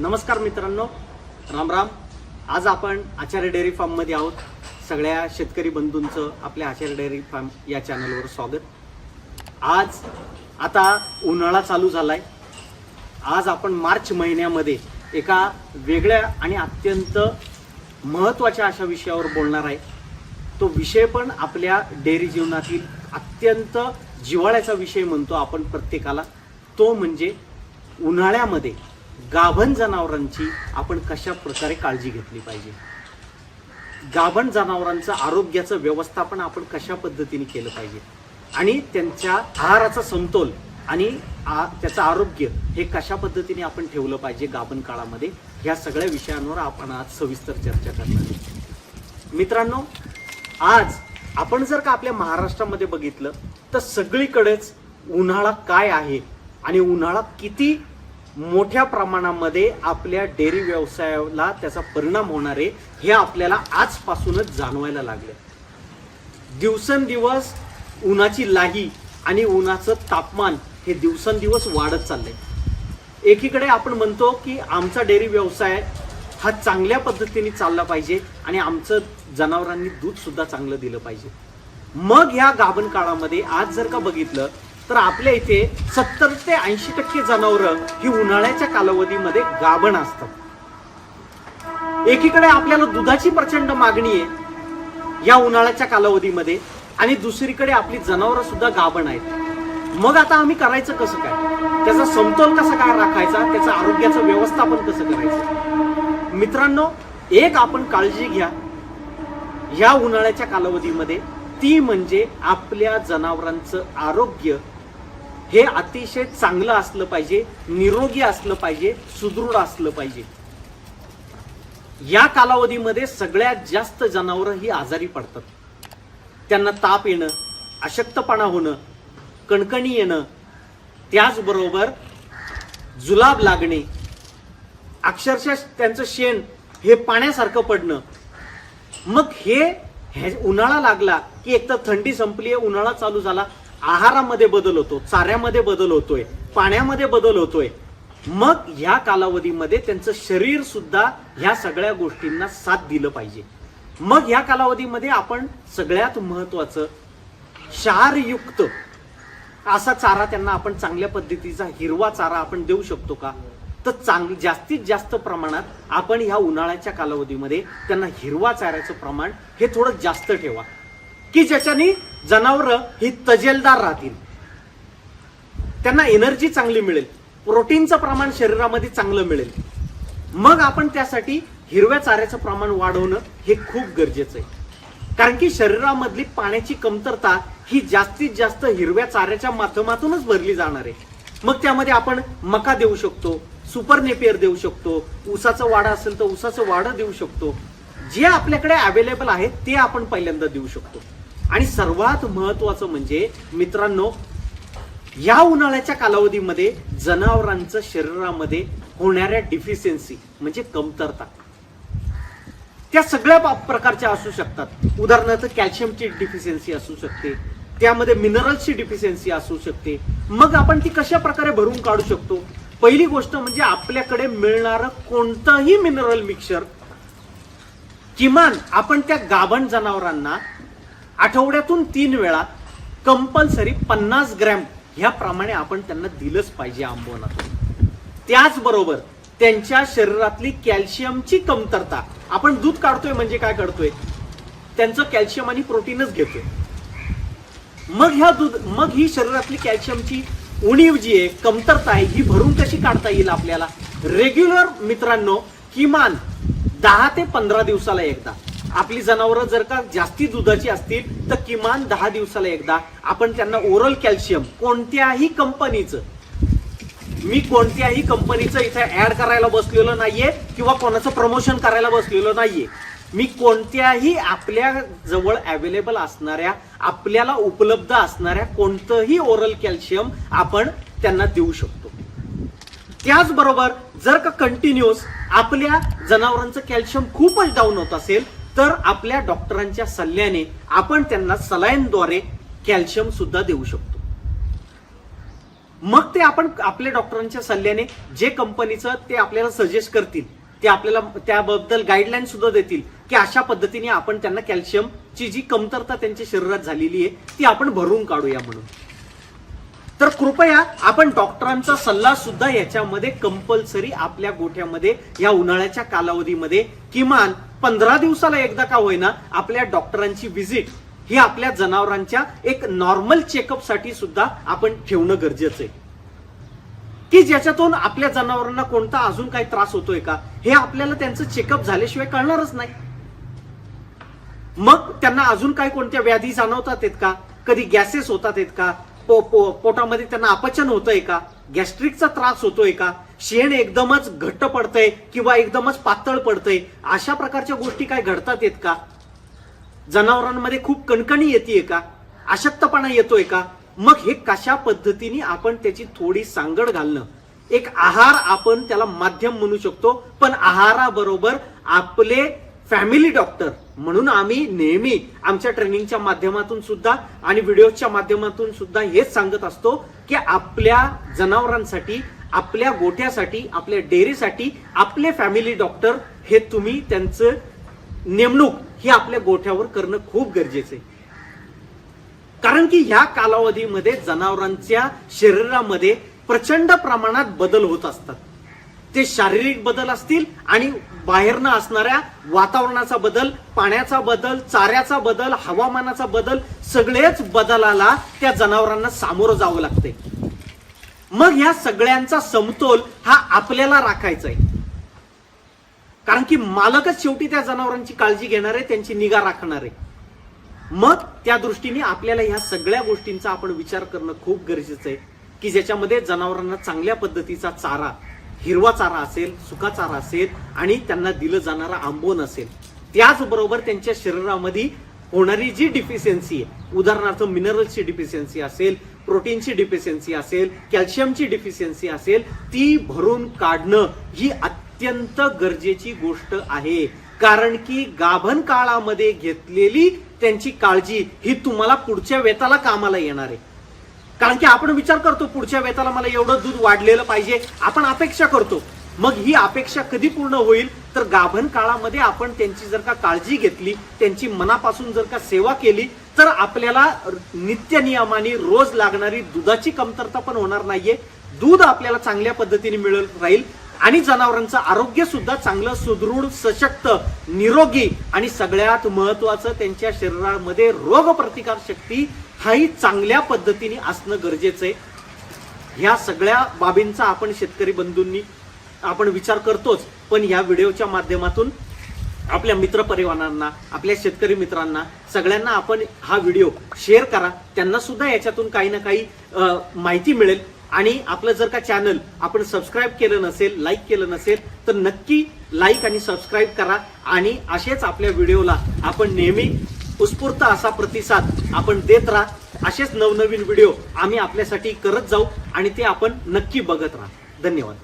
नमस्कार मित्रांनो. राम राम. आज आपण आचार्य डेअरी फार्ममध्ये आहोत. सगळ्या शेतकरी बंधूंचं आपल्या आचार्य डेअरी फार्म या चॅनलवर स्वागत. आज आता उन्हाळा चालू झालाय. आज आपण मार्च महिन्यामध्ये एका वेगळ्या आणि अत्यंत महत्त्वाच्या अशा विषयावर बोलणार आहे. तो विषय पण आपल्या डेअरी जीवनातील अत्यंत जिव्हाळ्याचा विषय म्हणतो आपण प्रत्येकाला. तो म्हणजे उन्हाळ्यामध्ये गाभण जनावरांची आपण कशा प्रकारे काळजी घेतली पाहिजे? गाभण जनावरांचं आरोग्याचं व्यवस्थापन आपण कशा पद्धतीने केलं पाहिजे? आणि त्यांच्या आहाराचा समतोल आणि आ- त्याचं आरोग्य हे कशा पद्धतीने आपण ठेवलं पाहिजे गाभण काळामध्ये? ह्या सगळ्या विषयांवर आपण आज सविस्तर चर्चा करणार मित्रांनो आज आपण जर का आपल्या महाराष्ट्रामध्ये बघितलं तर सगळीकडेच उन्हाळा काय आहे? आणि उन्हाळा किती मोठ्या प्रमाणामध्ये आपल्या डेअरी व्यवसायाला त्याचा परिणाम होणार आहे हे आपल्याला आजपासूनच जाणवायला लागले. दिवसेंदिवस उन्हाची लाही आणि उन्हाचं तापमान हे दिवसेंदिवस वाढत चाललंय. एकीकडे आपण म्हणतो की आमचा डेअरी व्यवसाय हा चांगल्या पद्धतीने चालला पाहिजे आणि आमचं जनावरांनी दूधसुद्धा चांगलं दिलं पाहिजे. मग ह्या गाभण काळामध्ये आज जर का बघितलं तर आपल्या इथे सत्तर ते ऐंशी टक्के जनावरं ही उन्हाळ्याच्या कालावधीमध्ये गाभण असतात. एकीकडे आपल्याला दुधाची प्रचंड मागणी आहे या उन्हाळ्याच्या कालावधीमध्ये आणि दुसरीकडे आपली जनावरं सुद्धा गाभण आहेत. मग आता आम्ही करायचं कसं काय? त्याचा समतोल कसा काय राखायचा? त्याचं आरोग्याचं व्यवस्थापन कसं करायचं? मित्रांनो एक आपण काळजी घ्या. या उन्हाळ्याच्या कालावधीमध्ये ती म्हणजे आपल्या जनावरांचं आरोग्य हे अतिशय चांगलं असलं पाहिजे निरोगी असलं पाहिजे सुदृढ असलं पाहिजे. या कालावधीमध्ये सगळ्यात जास्त जनावरं ही आजारी पडतात. त्यांना ताप येणं अशक्तपणा होणं कणकणी येणं त्याचबरोबर जुलाब लागणे अक्षरशः त्यांचं शेण हे पाण्यासारखं पडणं. मग हे हे उन्हाळा लागला की एक तर थंडी संपली आहे उन्हाळा चालू झाला आहारामध्ये बदल होतो चाऱ्यामध्ये बदल होतोय पाण्यामध्ये बदल होतोय. मग ह्या कालावधीमध्ये त्यांचं शरीर सुद्धा ह्या सगळ्या गोष्टींना साथ दिलं पाहिजे. मग ह्या कालावधीमध्ये आपण सगळ्यात महत्वाचं क्षारयुक्त असा चारा त्यांना आपण चांगल्या पद्धतीचा हिरवा चारा आपण देऊ शकतो का? तर चांग जास्तीत जास्त प्रमाणात आपण ह्या उन्हाळ्याच्या कालावधीमध्ये त्यांना हिरवा चाऱ्याचं प्रमाण हे थोडं जास्त ठेवा. की ज्याच्यानी जनावरं ही तजेलदार राहतील. त्यांना एनर्जी चांगली मिळेल. प्रोटीनचं प्रमाण शरीरामध्ये चांगलं मिळेल. मग आपण त्यासाठी हिरव्या चाऱ्याचं प्रमाण वाढवणं हे खूप गरजेचं आहे. कारण की शरीरामधली पाण्याची कमतरता ही जास्तीत जास्त हिरव्या चाऱ्याच्या माध्यमातूनच भरली जाणार आहे. मग त्यामध्ये आपण मका देऊ शकतो सुपर नेपियर देऊ शकतो ऊसाचं वाडा असेल तर ऊसाचं वाडं देऊ शकतो. जे आपल्याकडे अवेलेबल आहे ते आपण पहिल्यांदा देऊ शकतो. आणि सर्वात महत्वाचं म्हणजे मित्रांनो या उन्हाळ्याच्या कालावधीमध्ये जनावरांचं शरीरामध्ये होणाऱ्या डिफिशियन्सी म्हणजे कमतरता. त्या सगळ्या प्रकारच्या असू शकतात. उदाहरणार्थ कॅल्शियमची डिफिशियन्सी असू शकते त्यामध्ये मिनरल्सची डिफिशियन्सी असू शकते. मग आपण ती कशा प्रकारे भरून काढू शकतो? पहिली गोष्ट म्हणजे आपल्याकडे मिळणारं कोणतंही मिनरल मिक्सर किमान आपण त्या गाभण जनावरांना आठवड्यातून तीन वेळा कंपल्सरी पन्नास ग्रॅम ह्याप्रमाणे आपण त्यांना दिलंच पाहिजे आंबवनातून. त्याचबरोबर त्यांच्या शरीरातली कॅल्शियमची कमतरता. आपण दूध काढतोय म्हणजे काय करतोय त्यांचं कॅल्शियम आणि प्रोटीनच घेतोय. मग ह्या दूध मग ही शरीरातली कॅल्शियमची उणीव जी आहे कमतरता आहे ही भरून कशी काढता येईल आपल्याला? रेग्युलर मित्रांनो किमान दहा ते पंधरा दिवसाला एकदा. आपली जनावरं जर का जास्ती दुधाची असतील तर किमान दहा दिवसाला एकदा आपण त्यांना ओरल कॅल्शियम कोणत्याही कंपनीचं मी कोणत्याही कंपनीचं इथे ऍड करायला बसलेलो नाहीये किंवा कोणाचं प्रमोशन करायला बसलेलो नाहीये. मी कोणत्याही आपल्या जवळ अवेलेबल असणाऱ्या आपल्याला उपलब्ध असणाऱ्या कोणतंही ओरल कॅल्शियम आपण त्यांना देऊ शकतो. त्याचबरोबर जर का कंटिन्युअस आपल्या जनावरांचं कॅल्शियम खूपच डाऊन होत असेल तर आपल्या डॉक्टरांच्या सल्ल्याने आपण त्यांना सलाईनद्वारे कॅल्शियम सुद्धा देऊ शकतो. मग ते आपण आपल्या डॉक्टरांच्या सल्ल्याने जे कंपनीचं ते आपल्याला सजेस्ट करतील ते आपल्याला त्याबद्दल गाईडलाईन सुद्धा देतील की अशा पद्धतीने आपण त्यांना कॅल्शियमची जी कमतरता त्यांच्या शरीरात झालेली आहे ती आपण भरून काढूया म्हणून. तर कृपया आपण डॉक्टरांचा सल्ला सुद्धा याच्यामध्ये कंपल्सरी आपल्या गोठ्यामध्ये या उन्हाळ्याच्या कालावधीमध्ये किमान पंधरा दिवसाला एकदा का होईना आपल्या डॉक्टरांची व्हिजिट ही आपल्या जनावरांच्या एक नॉर्मल चेकअपसाठी सुद्धा आपण ठेवणं गरजेचं आहे. की ज्याच्यातून आपल्या जनावरांना कोणता अजून काही त्रास होतोय का हे आपल्याला त्यांचं चेकअप झाल्याशिवाय कळणारच नाही. मग त्यांना अजून काही कोणत्या व्याधी जाणवतात आहेत का कधी गॅसेस होतात आहेत का पो, पो, पोटामध्ये त्यांना अपचन होतंय का गॅस्ट्रिकचा त्रास होतोय का शेण एकदमच घट्ट पडतंय किंवा एकदमच पातळ पडतंय. अशा प्रकारच्या गोष्टी काय घडतात आहेत का? जनावरांमध्ये खूप कणकणी येते का? अशक्तपणा येतोय का? मग हे कशा पद्धतीने आपण त्याची थोडी सांगड घालणं? एक आहार आपण त्याला माध्यम म्हणू शकतो पण आहाराबरोबर आपले फॅमिली डॉक्टर म्हणून आम्ही नेहमी आमच्या ट्रेनिंगच्या माध्यमातून सुद्धा आणि व्हिडिओच्या माध्यमातून सुद्धा हेच सांगत असतो की आपल्या जनावरांसाठी आपल्या गोठ्यासाठी आपल्या डेअरीसाठी आपले फॅमिली डॉक्टर हे तुम्ही त्यांचं नेमणूक ही आपल्या गोठ्यावर करणं खूप गरजेचं आहे. कारण की ह्या कालावधीमध्ये जनावरांच्या शरीरामध्ये प्रचंड प्रमाणात बदल होत असतात. ते शारीरिक बदल असतील आणि बाहेरनं असणाऱ्या वातावरणाचा बदल पाण्याचा बदल चाऱ्याचा बदल हवामानाचा बदल सगळेच बदलाला त्या जनावरांना सामोरं जावं लागतंय. मग ह्या सगळ्यांचा समतोल हा आपल्याला राखायचा आहे कारण की मालकच शेवटी त्या जनावरांची काळजी घेणार आहे त्यांची निगा राखणार. आहे मग त्या दृष्टीने आपल्याला ह्या सगळ्या गोष्टींचा आपण विचार करणं खूप गरजेचं आहे की ज्याच्यामध्ये जनावरांना चांगल्या पद्धतीचा चारा हिरवा चारा असेल सुका चारा असेल आणि त्यांना दिलं जाणारा आंबोन असेल. त्याचबरोबर त्यांच्या शरीरामध्ये होणारी जी डिफिशियन्सी आहे उदाहरणार्थ मिनरल्सची डिफिशियन्सी असेल प्रोटीनची डिफिशियन्सी असेल कॅल्शियमची डिफिशियन्सी असेल ती भरून काढणं ही अत्यंत गरजेची गोष्ट आहे. कारण की गाभण काळामध्ये घेतलेली त्यांची काळजी ही तुम्हाला पुढच्या वेताला कामाला येणार आहे. कारण की आपण विचार करतो पुढच्या वेताला मला एवढं दूध वाढलेलं पाहिजे आपण अपेक्षा करतो. मग ही अपेक्षा कधी पूर्ण होईल? तर गाभण काळामध्ये आपण त्यांची जर का काळजी घेतली त्यांची मनापासून जर का सेवा केली तर आपल्याला नित्य नियमाने रोज लागणारी दुधाची कमतरता पण होणार नाहीये. दूध आपल्याला चांगल्या पद्धतीने मिळत राहील आणि जनावरांचं आरोग्य सुद्धा चांगलं सुदृढ सशक्त निरोगी आणि सगळ्यात महत्वाचं त्यांच्या शरीरामध्ये रोग प्रतिकार शक्ती हाही चांगल्या पद्धतीने असणं गरजेचं आहे. ह्या सगळ्या बाबींचा आपण शेतकरी बंधूंनी आपण विचार करतोच पण ह्या व्हिडिओच्या माध्यमातून आपल्या मित्रपरिवारांना आपल्या शेतकरी मित्रांना सगळ्यांना आपण हा व्हिडिओ शेअर करा. त्यांना सुद्धा याच्यातून काही ना काही माहिती मिळेल. आणि आपलं जर का चॅनल आपण सबस्क्राईब केलं नसेल लाईक केलं नसेल तर नक्की लाईक आणि सबस्क्राईब करा. आणि असेच आपल्या व्हिडिओला आपण नेहमी उत्स्फूर्त असा प्रतिसाद आपण देत राहा. असेच नवनवीन व्हिडिओ आम्ही आपल्यासाठी करत जाऊ आणि ते आपण नक्की बघत राहा. धन्यवाद.